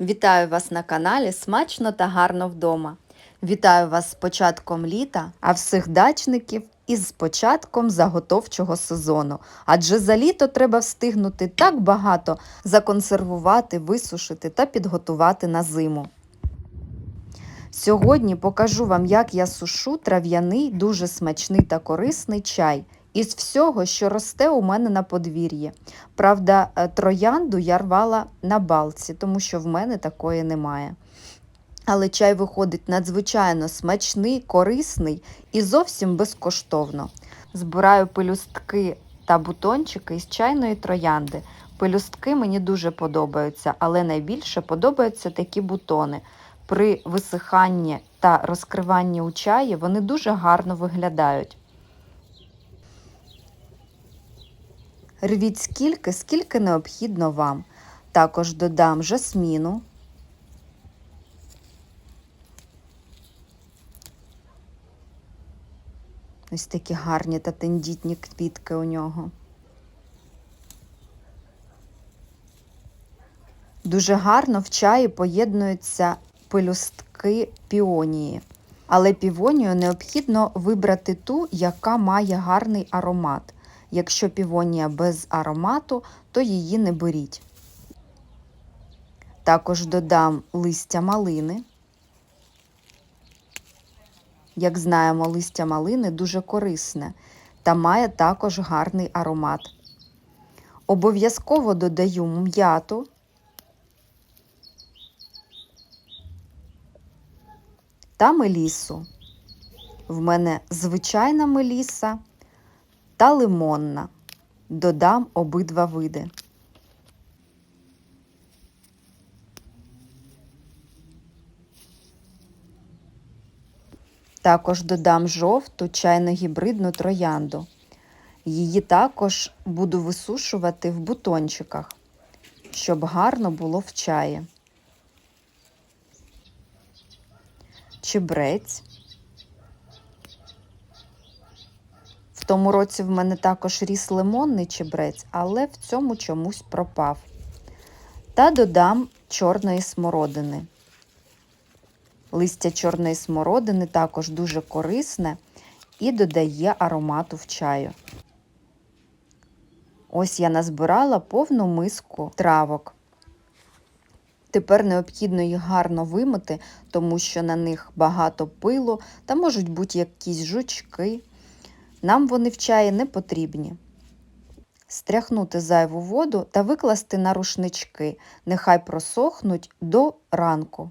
Вітаю вас на каналі Смачно та гарно вдома. Вітаю вас з початком літа, а всіх дачників із початком заготовчого сезону. Адже за літо треба встигнути так багато законсервувати, висушити та підготувати на зиму. Сьогодні покажу вам, як я сушу трав'яний, дуже смачний та корисний чай із всього, що росте у мене на подвір'ї. Правда, е, троянду я рвала на балці, тому що в мене такої немає. Але чай виходить надзвичайно смачний, корисний і зовсім безкоштовно. Збираю пелюстки та бутончики із чайної троянди. Пелюстки мені дуже подобаються, але найбільше подобаються такі бутони. При висиханні та розкриванні у чаї вони дуже гарно виглядають. Рвіть скільки, скільки необхідно вам. Також додам жасміну. Ось такі гарні та тендітні квітки у нього. Дуже гарно в чаї поєднуються пелюстки піонії. Але півонію необхідно вибрати ту, яка має гарний аромат. Якщо півонія без аромату, то її не беріть. Також додам листя малини. Як знаємо, листя малини дуже корисне та має також гарний аромат. Обов'язково додаю м'яту. Та мелісу. В мене звичайна меліса та лимонна. Додам обидва види. Також додам жовту чайно-гібридну троянду. Її також буду висушувати в бутончиках, щоб гарно було в чаї. Чебрець. Тому році в мене також ріс лимонний чебрець, але в цьому чомусь пропав. Та додам чорної смородини. Листя чорної смородини також дуже корисне і додає аромату в чаю. Ось я назбирала повну миску травок. Тепер необхідно їх гарно вимити, тому що на них багато пилу та можуть бути якісь жучки. Нам вони в чаї не потрібні. Стряхнути зайву воду та викласти на рушнички, нехай просохнуть до ранку.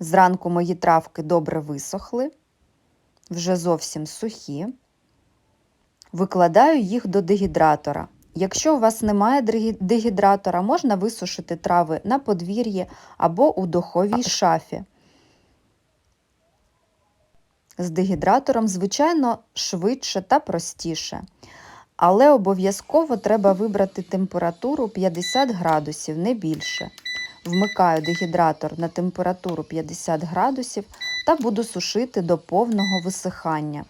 Зранку мої травки добре висохли, вже зовсім сухі. Викладаю їх до дегідратора. Якщо у вас немає дегідратора, можна висушити трави на подвір'ї або у духовій шафі. З дегідратором, звичайно, швидше та простіше. Але обов'язково треба вибрати температуру 50 градусів, не більше. Вмикаю дегідратор на температуру 50 градусів та буду сушити до повного висихання.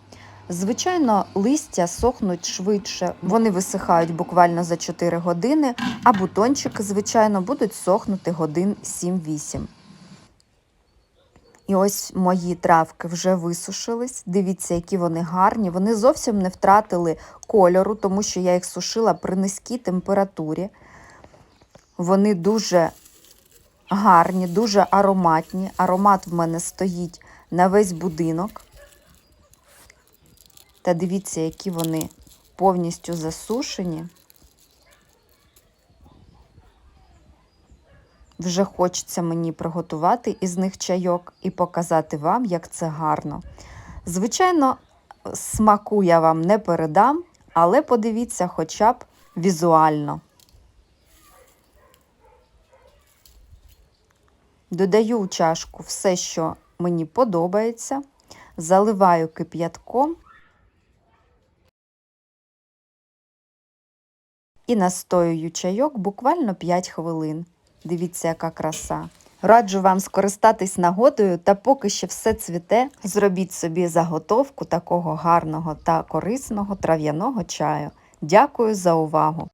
Звичайно, листя сохнуть швидше, вони висихають буквально за 4 години, а бутончики, звичайно, будуть сохнути годин 7-8. І ось мої травки вже висушились. Дивіться, які вони гарні. Вони зовсім не втратили кольору, тому що я їх сушила при низькій температурі. Вони дуже гарні, дуже ароматні. Аромат в мене стоїть на весь будинок. Та дивіться, які вони повністю засушені. Вже хочеться мені приготувати із них чайок і показати вам, як це гарно. Звичайно, смаку я вам не передам, але подивіться хоча б візуально. Додаю у чашку все, що мені подобається, заливаю кип'ятком і настоюю чайок буквально 5 хвилин. Дивіться, яка краса. Раджу вам скористатись нагодою та поки ще все цвіте, зробіть собі заготовку такого гарного та корисного трав'яного чаю. Дякую за увагу!